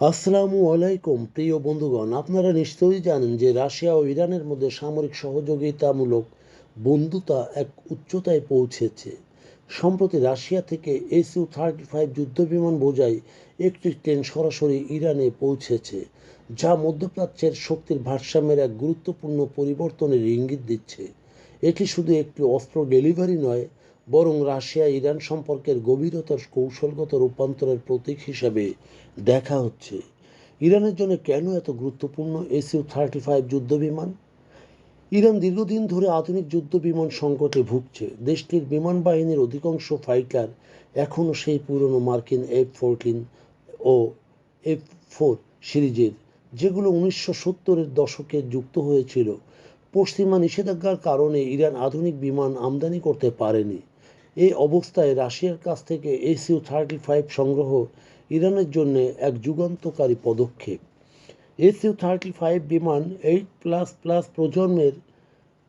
আসসালামু আলাইকুম, প্রিয় বন্ধুগণ। আপনারা নিশ্চয়ই জানেন যে রাশিয়া ও ইরানের মধ্যে সামরিক সহযোগিতামূলক বন্ধুতা এক উচ্চতায় পৌঁছেছে। সম্প্রতি রাশিয়া থেকে এসইউ থার্টি ফাইভ যুদ্ধবিমান বোঝাই একটি ট্রেন সরাসরি ইরানে পৌঁছেছে, যা মধ্যপ্রাচ্যের শক্তির ভারসাম্যের এক গুরুত্বপূর্ণ পরিবর্তনের ইঙ্গিত দিচ্ছে। এটি শুধু একটি অস্ত্র ডেলিভারি নয় বরং রাশিয়া ইরান সম্পর্কের গভীরতর কৌশলগত রূপান্তরের প্রতীক হিসাবে দেখা হচ্ছে। ইরানের জন্য কেন এত গুরুত্বপূর্ণ এসিউ থার্টি ফাইভ যুদ্ধবিমান? ইরান দীর্ঘদিন ধরে আধুনিক যুদ্ধ বিমান সংকটে ভুগছে। দেশটির বিমান বাহিনীর অধিকাংশ ফাইটার এখনও সেই পুরনো মার্কিন এফ ফোরটিন ও এফ ফোর সিরিজের, যেগুলো উনিশশো সত্তরের দশকে যুক্ত হয়েছিল। পশ্চিমা নিষেধাজ্ঞার কারণে ইরান আধুনিক বিমান আমদানি করতে পারেনি। এই অবস্থায় রাশিয়ার কাছ থেকে এসইউ থার্টি ফাইভ সংগ্রহ ইরানের জন্য এক যুগান্তকারী পদক্ষেপ। এসইউ থার্টি ফাইভ বিমান এইট প্লাস প্লাস প্রজন্মের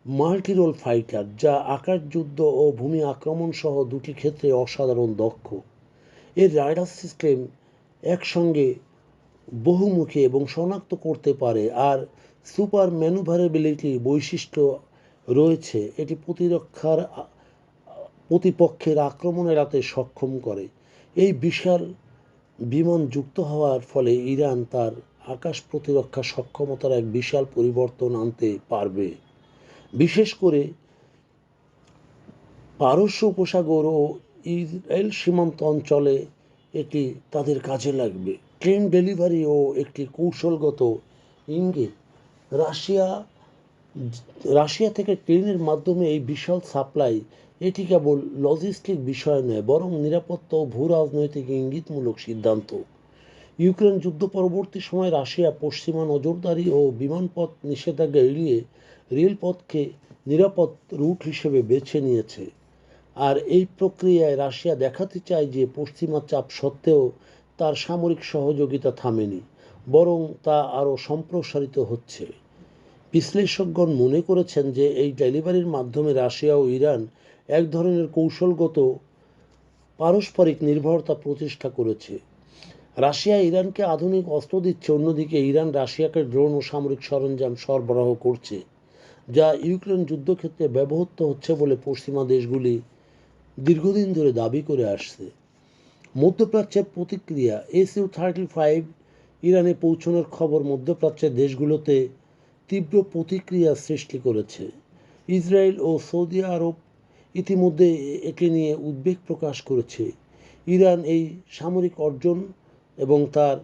মাল্টিরোল ফাইটার যা আকাশ যুদ্ধ ও ভূমি আক্রমণ সহ দুটি ক্ষেত্রে অসাধারণ দক্ষ। এর রাডার সিস্টেম একসঙ্গে বহুমুখী এবং শনাক্ত করতে পারে, আর সুপার ম্যানুভারেবিলিটি বৈশিষ্ট্য রয়েছে। এটি প্রতিরক্ষার প্রতিপক্ষের আক্রমণ এড়াতে সক্ষম করে। এই বিশাল বিমান যুক্ত হওয়ার ফলে ইরান তার আকাশ প্রতিরক্ষা সক্ষমতার এক বিশাল পরিবর্তন আনতে পারবে। বিশেষ করে পারস্য উপসাগর ও ইসরায়েল সীমান্ত অঞ্চলে এটি তাদের কাজে লাগবে। ট্রেন ডেলিভারি ও একটি কৌশলগত ইঙ্গিত। রাশিয়া রাশিয়া থেকে ট্রেনের মাধ্যমে এই বিশাল সাপ্লাই, এটি কেবল লজিস্টিক বিষয় নয়, বরং নিরাপত্তা ও ভূ রাজনৈতিক ইঙ্গিতমূলক সিদ্ধান্ত। ইউক্রেন যুদ্ধ পরবর্তী সময় রাশিয়া পশ্চিমা নজরদারি ও বিমানপথ নিষেধাজ্ঞা এড়িয়ে রেলপথকে নিরাপদ রুট হিসেবে বেছে নিয়েছে। আর এই প্রক্রিয়ায় রাশিয়া দেখাতে চায় যে পশ্চিমা চাপ সত্ত্বেও তার সামরিক সহযোগিতা থামেনি, বরং তা আরও সম্প্রসারিত হচ্ছে। বিশ্লেষকগণ মনে করেছেন যে এই ডেলিভারির মাধ্যমে রাশিয়া ও ইরান এক ধরনের কৌশলগত পারস্পরিক নির্ভরতা প্রতিষ্ঠা করেছে। রাশিয়া ইরানকে আধুনিক অস্ত্র দিচ্ছে, অন্যদিকে ইরান রাশিয়াকে ড্রোন ও সামরিক সরঞ্জাম সরবরাহ করছে, যা ইউক্রেন যুদ্ধক্ষেত্রে ব্যবহৃত হচ্ছে বলে পশ্চিমা দেশগুলি দীর্ঘদিন ধরে দাবি করে আসছে। মধ্যপ্রাচ্যের প্রতিক্রিয়া এসইউ থার্টি ফাইভ ইরানে পৌঁছানোর খবর মধ্যপ্রাচ্যের দেশগুলোতে তীব্র প্রতিক্রিয়া সৃষ্টি করেছে। ইসরায়েল ও সৌদি আরব ইতিমধ্যে একে নিয়ে উদ্বেগ প্রকাশ করেছে। ইরান এই সামরিক অর্জন এবং তার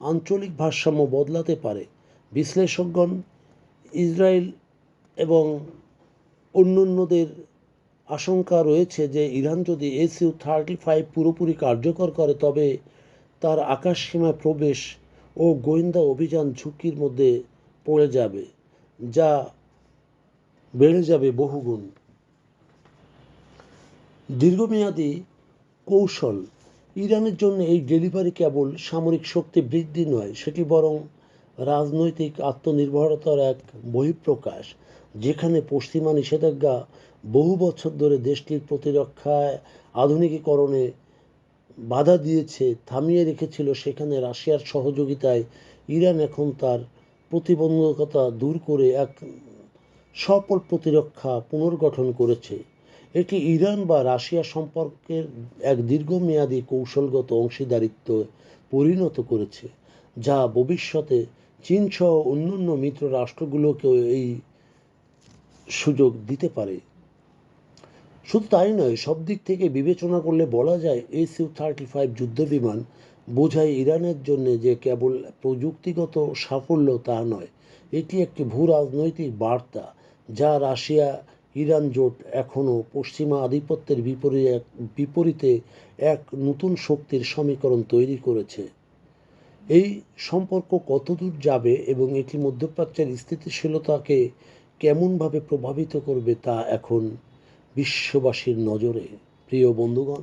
আঞ্চলিক ভারসাম্য বদলাতে পারে। বিশ্লেষকগণ ইসরায়েল এবং অন্যান্যদের আশঙ্কা রয়েছে যে ইরান যদি এসইউ থার্টি ফাইভ পুরোপুরি কার্যকর করে, তবে তার আকাশ সীমায় প্রবেশ ও গোয়েন্দা অভিযান ঝুঁকির মধ্যে পড়ে যাবে, যা বেড়ে যাবে বহুগুণ। দীর্ঘমেয়াদী কৌশল, ইরানের জন্য এই ডেলিভারি কেবল সামরিক শক্তি বৃদ্ধি নয়, সেটি বরং রাজনৈতিক আত্মনির্ভরতার এক বহিঃপ্রকাশ, যেখানে পশ্চিমা নিষেধাজ্ঞা বহু বছর ধরে দেশটির প্রতিরক্ষায় আধুনিকীকরণে বাধা দিয়েছে, থামিয়ে রেখেছিল, সেখানে রাশিয়ার সহযোগিতায় ইরান এখন তার প্রতিবন্ধকতা দূর করে এক সফল প্রতিরক্ষা পুনর্গঠন করেছে। এটি ইরান বা রাশিয়া সম্পর্কের এক দীর্ঘমেয়াদী কৌশলগত অংশীদারিত্ব পরিণত করেছে, যা ভবিষ্যতে চীন সহ অন্যান্য মিত্র রাষ্ট্রগুলোকেও এই সুযোগ দিতে পারে। শুধু তাই নয় সব দিক থেকে বিবেচনা করলে বলা যায় এস ইউ থার্টি ফাইভ যুদ্ধবিমান বোঝায় ইরানের জন্য যে কেবল প্রযুক্তিগত সাফল্য তা নয়, এটি একটি ভূ রাজনৈতিক বার্তা যা রাশিয়া ইরান জোট এখনও পশ্চিমা আধিপত্যের বিপরীতে বিপরীতে এক নতুন শক্তির সমীকরণ তৈরি করেছে। এই সম্পর্ক কতদূর যাবে এবং এটি মধ্যপ্রাচ্যের স্থিতিশীলতাকে কেমনভাবে প্রভাবিত করবে তা এখন বিশ্ববাসীর নজরে। প্রিয় বন্ধুগণ